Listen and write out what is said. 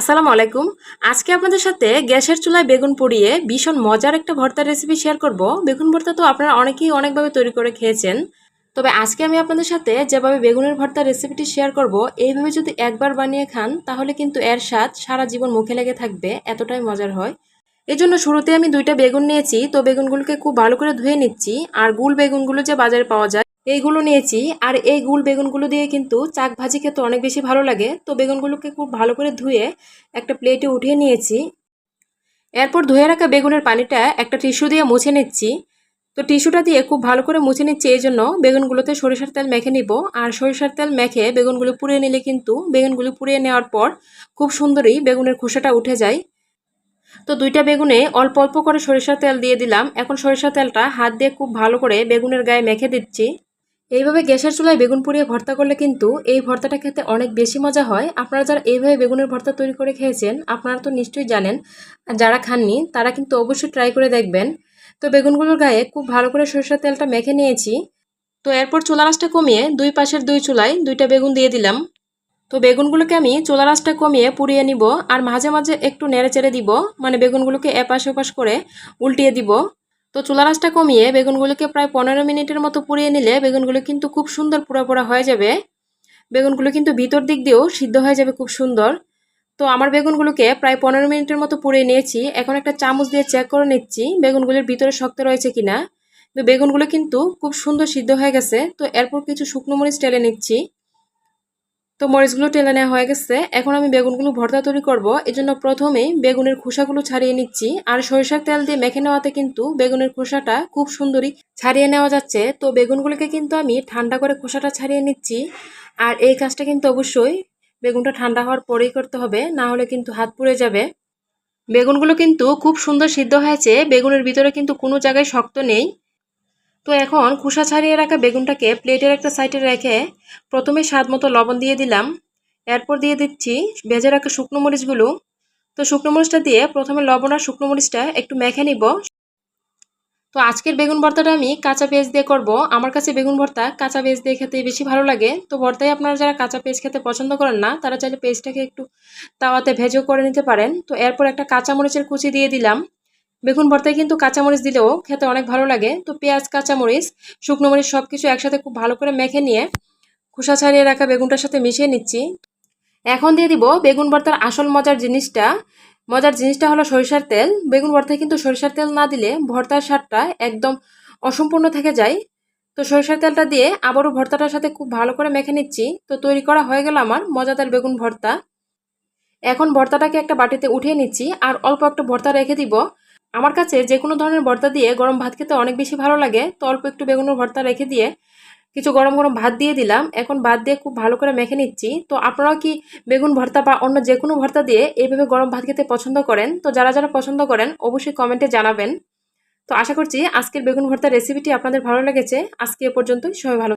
আসসালামু আলাইকুম। আজকে আপনাদের সাথে গ্যাসের চুলায় বেগুন পুড়িয়ে ভীষণ মজার একটা ভর্তার রেসিপি শেয়ার করব। বেগুন ভর্তা তো আপনারা অনেকেই অনেকভাবে তৈরি করে খেয়েছেন। তবে আজকে আমি আপনাদের সাথে যেভাবে বেগুনের ভর্তার রেসিপিটি শেয়ার করব, এইভাবে যদি একবার বানিয়ে খান, তাহলে কিন্তু এর স্বাদ সারা জীবন মুখে লেগে থাকবে, এতটাই মজার হয়। এই জন্য শুরুতে আমি দুইটা বেগুন নিয়েছি, তো বেগুনগুলোকে খুব ভালো করে ধুয়ে নিচ্ছি, আর গুল বেগুনগুলো যে বাজারে পাওয়া যায় এইগুলো নিয়েছি। আর এই গুল বেগুনগুলো দিয়ে কিন্তু চাক ভাজি খেতে অনেক বেশি ভালো লাগে। তো বেগুনগুলোকে খুব ভালো করে ধুয়ে একটা প্লেটে উঠিয়ে নিয়েছি। এরপর ধুয়ে রাখা বেগুনের পানিটা একটা টিস্যু দিয়ে মুছে নিচ্ছি। তো টিস্যুটা দিয়ে খুব ভালো করে মুছে নিচ্ছি, এই জন্য বেগুনগুলোতে সরিষার তেল মেখে নিব। আর সরিষার তেল মেখে বেগুনগুলো পুড়িয়ে নিলে কিন্তু বেগুনগুলো পুড়িয়ে নেওয়ার পর খুব সুন্দরই বেগুনের খোসাটা উঠে যায়। তো দুইটা বেগুনে অল্প অল্প করে সরিষার তেল দিয়ে দিলাম। এখন সরিষার তেলটা হাত দিয়ে খুব ভালো করে বেগুনের গায়ে মেখে দিচ্ছি। এইভাবে গ্যাসের চুলায় বেগুন পুড়িয়ে ভর্তা করলে কিন্তু এই ভর্তাটা খেতে অনেক বেশি মজা হয়। আপনারা যারা এইভাবে বেগুনের ভর্তা তৈরি করে খেয়েছেন, আপনারা তো নিশ্চয়ই জানেন, যারা খাননি তারা কিন্তু অবশ্যই ট্রাই করে দেখবেন। তো বেগুনগুলোর গায়ে খুব ভালো করে সরষের তেলটা মেখে নিয়েছি। তো এরপর চুলা রাসটা কমিয়ে দুই পাশের দুই চুলায় দুইটা বেগুন দিয়ে দিলাম। তো বেগুনগুলোকে আমি চুলা রাসটা কমিয়ে পুড়িয়ে নিব আর মাঝে মাঝে একটু নেড়ে চেড়ে দিব মানে বেগুনগুলোকে এপাশ ওপাশ করে উল্টিয়ে দিব। তো চুলা রাসটা কমিয়ে বেগুনগুলোকে প্রায় পনেরো মিনিটের মতো পুড়িয়ে নিলে বেগুনগুলো কিন্তু খুব সুন্দর পোড়া পোড়া হয়ে যাবে। বেগুনগুলো কিন্তু ভিতর দিক দিয়েও সিদ্ধ হয়ে যাবে খুব সুন্দর। তো আমার বেগুনগুলোকে প্রায় পনেরো মিনিটের মতো পুড়িয়ে নিয়েছি। এখন একটা চামচ দিয়ে চেক করে নিচ্ছি বেগুনগুলোর ভিতরে শক্ত রয়েছে কিনা। বেগুনগুলো কিন্তু খুব সুন্দর সিদ্ধ হয়ে গেছে। তো এরপর কিছু শুকনো মরিচ টেলে নিচ্ছি। তো মরিচগুলো টেলে নেওয়া হয়ে গেছে। এখন আমি বেগুনগুলো ভর্তা তৈরি করব। এই জন্য প্রথমেই বেগুনের খোসাগুলো ছাড়িয়ে নিচ্ছি। আর সরিষার তেল দিয়ে মেখে নেওয়াতে কিন্তু বেগুনের খোসাটা খুব সুন্দরই ছাড়িয়ে নেওয়া যাচ্ছে। তো বেগুনগুলোকে কিন্তু আমি ঠান্ডা করে খোসাটা ছাড়িয়ে নিচ্ছি। আর এই কাজটা কিন্তু অবশ্যই বেগুনটা ঠান্ডা হওয়ার পরেই করতে হবে, না হলে কিন্তু হাত পুড়ে যাবে। বেগুনগুলো কিন্তু খুব সুন্দর সিদ্ধ হয়েছে। বেগুনের ভিতরে কিন্তু কোনো জায়গায় শক্ত নেই। তো এখন খোসা ছাড়িয়ে রাখা বেগুনটাকে প্লেটের একটা সাইডে রেখে প্রথমে স্বাদ মতো লবণ দিয়ে দিলাম। এরপর দিয়ে দিচ্ছি ভেজে রাখা শুকনো মরিচগুলো। তো শুকনো মরিচটা দিয়ে প্রথমে লবণ আর শুকনো মরিচটা একটু মেখে নিব। তো আজকের বেগুন ভর্তাটা আমি কাঁচা পেঁয়াজ দিয়ে করব। আমার কাছে বেগুন ভর্তা কাঁচা পেঁয়াজ দিয়ে খেতে বেশি ভালো লাগে। তো ভর্তায় আপনারা যারা কাঁচা পেঁয়াজ খেতে পছন্দ করেন না, তারা চাইলে পেঁয়াজটাকে একটু তাওয়াতে ভেজেও করে নিতে পারেন। তো এরপর একটা কাঁচা মরিচের কুচি দিয়ে দিলাম। বেগুন ভর্তায় কিন্তু কাঁচামরিচ দিলেও খেতে অনেক ভালো লাগে। তো পেঁয়াজ, কাঁচামরিচ, শুকনো মরিচ সব কিছু একসাথে খুব ভালো করে মেখে নিয়ে খোসা ছাড়িয়ে রাখা বেগুনটার সাথে মিশিয়ে নিচ্ছি। এখন দিয়ে দিব বেগুন ভর্তার আসল মজার জিনিসটা। মজার জিনিসটা হলো সরিষার তেল। বেগুন ভর্তায় কিন্তু সরিষার তেল না দিলে ভর্তার স্বাদটা একদম অসম্পূর্ণ থেকে যায়। তো সরিষার তেলটা দিয়ে আবারও ভর্তাটার সাথে খুব ভালো করে মেখে নিচ্ছি। তো তৈরি করা হয়ে গেল আমার মজাদার বেগুন ভর্তা। এখন ভর্তাটাকে একটা বাটিতে উঠিয়ে নিচ্ছি আর অল্প একটা ভর্তা রেখে দিব। আমার কাছে যে কোনো ধরনের ভর্তা দিয়ে গরম ভাত খেতে অনেক বেশি ভালো লাগে। তো অল্প একটু বেগুনের ভর্তা রেখে দিয়ে কিছু গরম গরম ভাত দিয়ে দিলাম। এখন ভাত দিয়ে খুব ভালো করে মেখে নিচ্ছি। তো আপনারাও কি বেগুন ভর্তা বা অন্য যে কোনো ভর্তা দিয়ে এইভাবে গরম ভাত খেতে পছন্দ করেন? তো যারা যারা পছন্দ করেন, অবশ্যই কমেন্টে জানাবেন। তো আশা করছি আজকের বেগুন ভর্তার রেসিপিটি আপনাদের ভালো লেগেছে। আজকে এ পর্যন্তই। সবাই ভালো